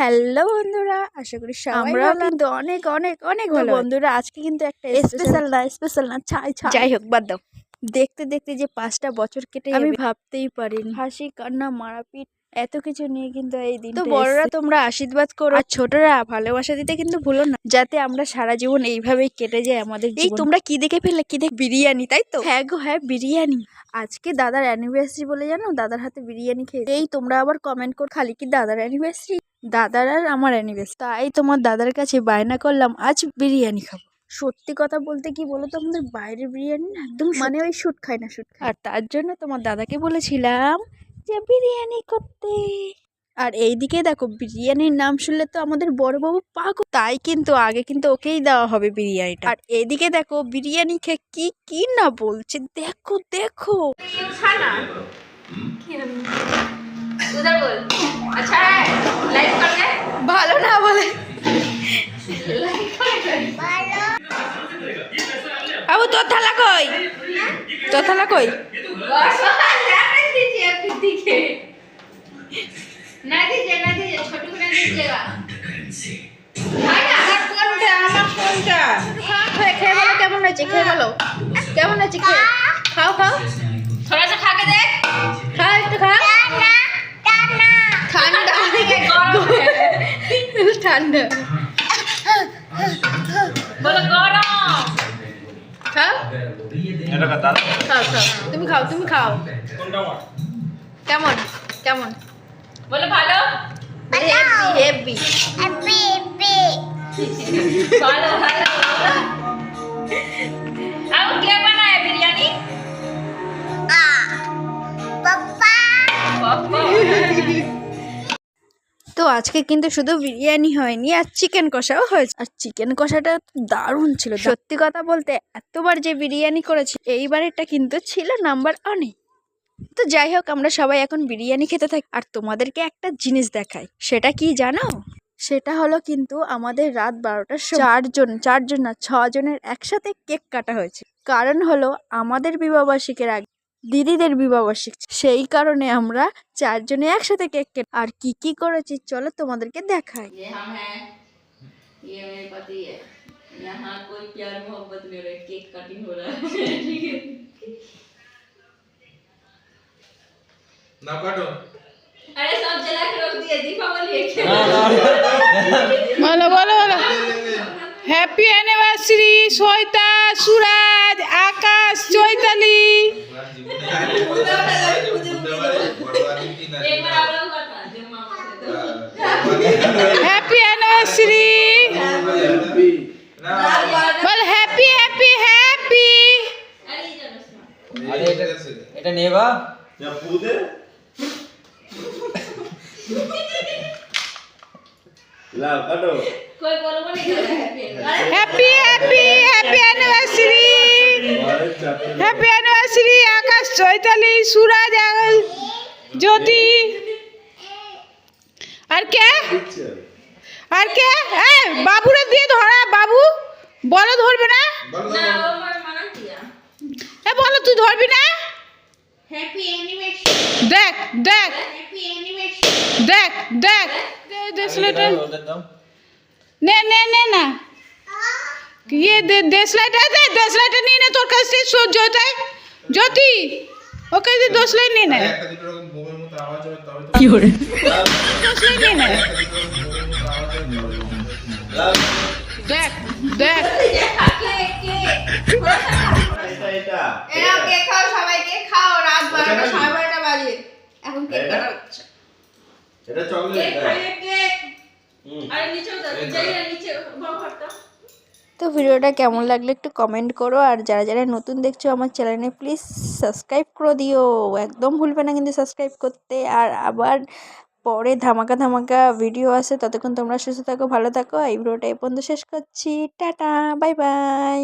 Hello বন্ধুরা আশা করি আমরা কিন্তু অনেক অনেক অনেক ভালো। বন্ধুরা আজকে কিন্তু একটা স্পেশাল না স্পেশাল না ছাই ছাই। যাই হোক বাদ দাও। দেখতে দেখতে যে পাঁচটা বছর কেটে আমি ভাবতেই পারিনি। হাসি কান্না মারাপিট এত কিছু নিয়ে কিন্তু এই দিন তো বড়রা তোমরা আশীর্বাদ করো। আর ছোটরা ভালোবাসা দিতে কিন্তু ভুলো না যাতে আমরা সারা জীবন এইভাবেই কেটে যায় আমাদের এই তোমরা কি দেখে ফেললে? কি দেখ? বিরিয়ানি তাই তো? হ্যাঁ গো হ্যাঁ বিরিয়ানি। আজকে দাদার অ্যানিভার্সারি বলে জানো? দাদার হাতে বিরিয়ানি খেয়ে এই তোমরা আবার কমেন্ট কর খালি কি দাদার অ্যানিভার্সারি দাদার আর আমার অ্যানিভার্সারি তাই তোমার দাদার কাছে বায়না করলাম আজ বিরিয়ানি খাব। সত্যি কথা বলতে কি বলো তো আমাদের বাইরের বিরিয়ানি না একদম মানে ওই শুট খায় না শুট খায়। আর তার জন্য তোমার দাদাকে বলেছিলাম যে বিরিয়ানি করতে। আর এইদিকে দেখো বিরিয়ানির নাম শুনলে তো আমাদের বড়বাবু পাগল। তাই কিন্তু আগে কিন্তু ওকেই দেওয়া হবে বিরিয়ানিটা। আর এইদিকে দেখো বিরিয়ানি খেয়ে কি কি না বলছে? দেখো দেখো। उधर बोल अच्छा है लाइक कर दे ভালো না বলে लाइक कर दे আবু তোর থালা কই তোর থালা কই बस नहीं दीजिए फिर दीजिए नहीं दीजिए नहीं दीजिए छोटू को नहीं दीजिएगा खाना কোনটা আমার কোনটা খেয়ে খেয়ে বলো কেমন হয়েছে খেয়ে বলো কেমন হয়েছে খেয়ে খাও খাও थोड़ा सा खा के ঠান্ডা বলো গরম! হ্যাঁ? খাও খাও। তুমি খাও তুমি খাও। কেমন? কেমন? বলো ভালো? হেভি হেভি হেভি ভালো ভালো? আজকে কিন্তু শুধু বিরিয়ানি হয়নি, আর চিকেন কষাও হয়েছে। আর চিকেন কষাটা দারুণ ছিল। সত্যি কথা বলতে, এতবার যে বিরিয়ানি করেছি, এইবারেরটা কিন্তু ছিল নাম্বার অনেক তো যাই হোক, আমরা সবাই এখন বিরিয়ানি খেতে থাকি। আর তোমাদেরকে একটা জিনিস দেখাই, সেটা কি জানো? সেটা হলো কিন্তু আমাদের রাত বারোটার চারজন চারজন না, ছজনের একসাথে কেক কাটা হয়েছে। কারণ হলো, আমাদের বিবাহবার্ষিকের আগে দিদিদের বিবাহবার্ষিক সেই কারণে আমরা চারজনে একসাথে কেক কেট আর কি কি করেছি চলো তোমাদেরকে দেখাই ये हम हैं ये मेरे पति है यहाँ कोई प्यार मोहब्बत नहीं हो रहा है केक कटिंग हो रहा है ठीक है না কাটো अरे सब जला के रख दिए दीपावली है क्या বলো বলো বলো হ্যাপি অ্যানিভার্সারি সৈতা সুরাজ আকাশ শক্তিশালী হ্যাপি অ্যানিভার্সারি বল হ্যাপি হ্যাপি হ্যাপি এটা নেবা লাভ কাটো কই বলব না হ্যাপি চৈতালি সুরাজ আ- জ্যোতি আর কে আর কে এ বাবুরে দিয়ে ধরা বাবু বলো ধরবে না ना वो मैं मना किया এ বলো তুই ধরবি না हैप्पी एनिवर्सरी দেখ দেখ हैप्पी एनिवर्सरी দেখ দেখ দে দেশলাইটা ওদের দাও নে নে নে না ইয়ে দে দেশলাইটা দে দেশলাইটা নিয়ে নে তোর কাছ থেকে সহ্য হতায় ওকে যে দোসলাই নিয়ে নে একটা দুটো রকম বোমের মতো আওয়াজ হবে তবে তো কি করে? দোসলাই নিয়ে নে একটা দুটো রকম বোমের মতো আওয়াজ হবে তবে তো দেখ দেখ। কেক খাও সবাই? কেক খাও? রাত বারোটা সাড়ে বারোটা বাজে। এখন কেক এটা? কাটা হচ্ছে এটা চকলেট কেক আরে নিচে যাই না নিচে বাবু হাঁটটা তো ভিডিওটা কেমন লাগলে একটু কমেন্ট করো, আর যারা যারা নতুন দেখছ আমার চ্যানেলে প্লিজ সাবস্ক্রাইব করে দিও। একদম ভুলবে না কিন্তু সাবস্ক্রাইব করতে। আর আবার পরে ধামাকা ধামাকা ভিডিও আসে, ততক্ষণ তোমরা সুস্থ থাকো, ভালো থাকো। এই ভিডিওটা এই পর্যন্ত শেষ করছি। Tata bye bye